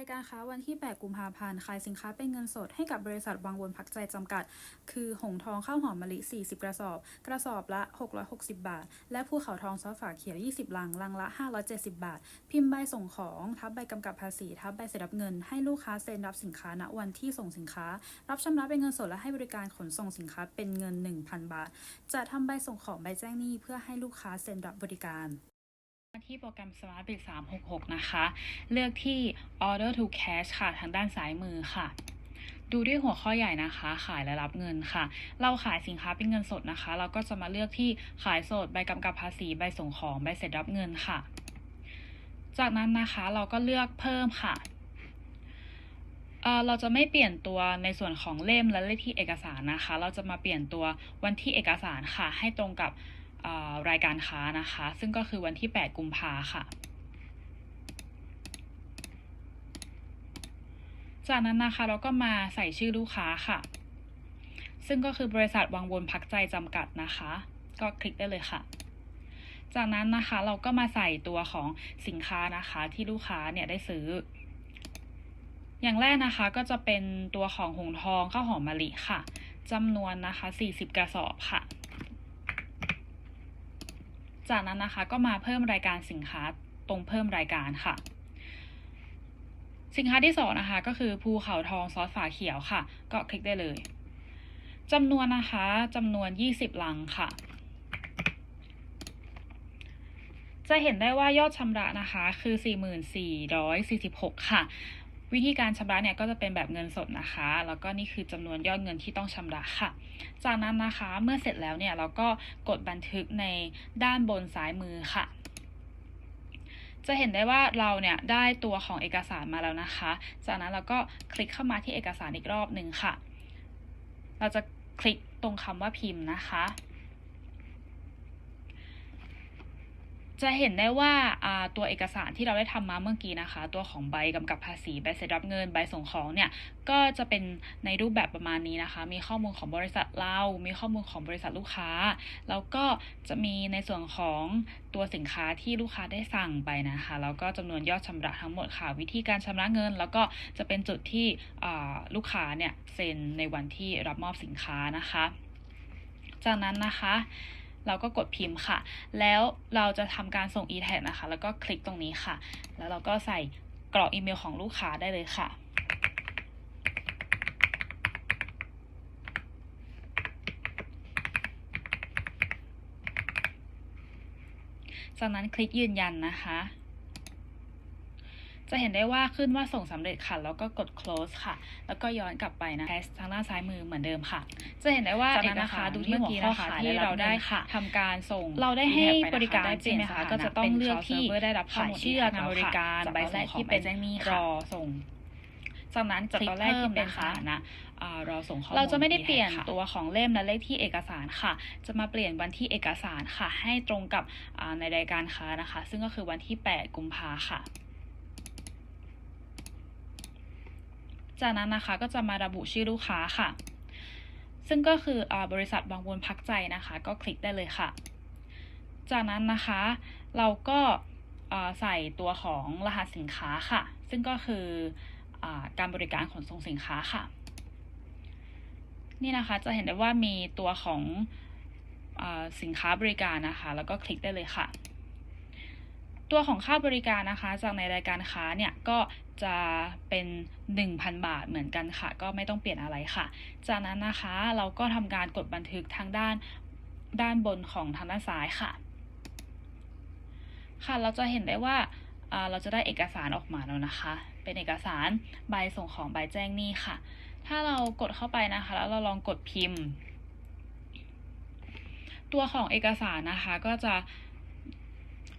ายการค้าวันที่ 8 กุมภาพันธ์ ขายสินค้าเป็นเงินสดให้กับบริษัทวังวนพักใจจำกัด คือหงทองข้าวหอมมะลิ 40 กระสอบ กระสอบละ 660 บาท และภูเขาทองซอสฝาเขียว 20 ลัง ลังละ 570 บาท พิมพ์ใบส่งของ ทับใบกำกับภาษี ทับใบเสร็จรับเงิน ให้ลูกค้าเซ็นรับสินค้าณวันที่ส่งสินค้า รับชำระเป็นเงินสดและให้บริการขนส่งสินค้าเป็นเงิน 1,000 บาท จะทำใบส่งของใบแจ้งหนี้เพื่อให้ลูกค้าเซ็นรับบริการ ที่โปรแกรม Smart Bid 366 นะคะ เลือกที่ Order to Cash ค่ะ ทางด้านซ้ายมือค่ะ ดูด้วยหัวข้อใหญ่นะคะ ขายและรับเงินค่ะ เราขายสินค้าเป็นเงินสดนะคะ เราก็จะมาเลือกที่ขายสด ใบกำกับภาษี ใบส่งของ ใบเสร็จรับเงินค่ะ จากนั้นนะคะเราก็เลือกเพิ่มค่ะเอ่อเราจะไม่เปลี่ยนตัวในส่วนของเล่มและเลขที่เอกสารนะคะ เราจะมาเปลี่ยนตัววันที่เอกสารค่ะ ให้ตรงกับ รายการค้านะคะ ซึ่งก็คือวันที่ 8 กุมภาค่ะ จากนั้นนะคะเราก็มาใส่ชื่อลูกค้าค่ะ ซึ่งก็คือบริษัทวังวนพักใจจำกัดนะคะ ก็คลิกได้เลยค่ะ จากนั้นนะคะเราก็มาใส่ตัวของสินค้านะคะที่ลูกค้าเนี่ยได้ซื้อ อย่างแรกนะคะก็จะเป็นตัวของหงทองข้าวหอมมะลิค่ะจำนวนนะคะ 40 กระสอบค่ะ จากนั้นนะคะก็มาเพิ่มรายการสินค้าตรงเพิ่มรายการค่ะ สินค้าที่สองนะคะก็คือภูเขาทองซอสฝาเขียวค่ะ ก็คลิกได้เลยจำนวนนะคะจำนวน 20 ลังค่ะ จะเห็นได้ว่ายอดชำระนะคะคือ 4446ค่ะ วิธีการชำระเนี่ยก็จะเป็นแบบเงินสดนะคะ แล้วก็นี่คือจำนวนยอดเงินที่ต้องชำระค่ะ จากนั้นนะคะเมื่อเสร็จแล้วเนี่ยเราก็กดบันทึกในด้านบนซ้ายมือค่ะ จะเห็นได้ว่าเราเนี่ยได้ตัวของเอกสารมาแล้วนะคะ จากนั้นเราก็คลิกเข้ามาที่เอกสารอีกรอบหนึ่งค่ะ เราจะคลิกตรงคำว่าพิมพ์นะคะ จะเห็นได้ว่าตัวเอกสารที่เราได้ทำมาเมื่อกี้นะคะ ตัวของใบกำกับภาษีใบเสร็จรับเงินใบส่งของเนี่ยก็จะเป็นในรูปแบบประมาณนี้นะคะ มีข้อมูลของบริษัทเรา มีข้อมูลของบริษัทลูกค้า แล้วก็จะมีในส่วนของตัวสินค้าที่ลูกค้าได้สั่งไปนะคะแล้วก็จำนวนยอดชำระทั้งหมดค่ะ วิธีการชำระเงิน แล้วก็จะเป็นจุดที่ลูกค้าเนี่ยเซ็นในวันที่รับมอบสินค้านะคะ จากนั้นนะคะ เราก็กดพิมพ์ค่ะ แล้วเราจะทำการส่ง e-tag นะคะ แล้วก็คลิกตรงนี้ค่ะ แล้วเราก็ใส่กรอกอีเมลของลูกค้าได้เลยค่ะจากนั้นคลิกยืนยันนะคะ จะเห็นได้ว่าขึ้นว่าส่งสำเร็จค่ะ แล้วก็กด close ค่ะ แล้วก็ย้อนกลับไปนะแทสทางด้านซ้ายมือเหมือนเดิมค่ะ จะเห็นได้ว่าจากนั้นนะคะดูที่หัวข้อขายที่เราได้ค่ะทำการส่ง เราได้ให้ e-tag ไปนะคะบริการได้เปลี่ยนใช่ไหมคะสถานะก็จะต้องเลือกที่ป็น call server ได้รับข้อมูลขายชื่องานบริการจากใบตอนแรกส่งของที่เป็นใบแจ้งหนี้รค่ะอส่งจากนั้นจากคลิกตอนแรกเพิ่มที่เป็นนะคะสถานะอ่ารอส่งข้อมูลเราจะไม่ได้ e-tag เปลี่ยนค่ะตัวของเล่มและเลขที่เอกสารค่ะ จะมาเปลี่ยนวันที่เอกสารค่ะ ให้ตรงกับในรายการค้านะคะ ซึ่งก็คือวันที่ 8 กุมภาค่ะ จากนั้นนะคะก็จะมาระบุชื่อลูกค้าค่ะ ซึ่งก็คืออบริษัทบางวนพักใจนะคะ ก็คลิกได้เลยค่ะ จากนั้นนะคะเราก็ใส่ตัวของรหัสสินค้าค่ะ ซึ่งก็คืออการบริการขนส่งสินค้าค่ะ นี่นะคะจะเห็นได้ว่ามีตัวของอสินค้าบริการนะคะ แล้วก็คลิกได้เลยค่ะ ตัวของค่าบริการนะคะจากในรายการค้าเนี่ยก็จะเป็น 1,000 บาทเหมือนกันค่ะ ก็ไม่ต้องเปลี่ยนอะไรค่ะ จากนั้นนะคะเราก็ทำการกดบันทึกทางด้านด้านบนของทางด้านซ้ายค่ะ ค่ะเราจะเห็นได้ว่าเราจะได้เอกสารออกมาแล้วนะคะ เป็นเอกสารใบส่งของใบแจ้งหนี้ค่ะ ถ้าเรากดเข้าไปนะคะ แล้วเราลองกดพิมพ์ ตัวของเอกสารนะคะก็จะ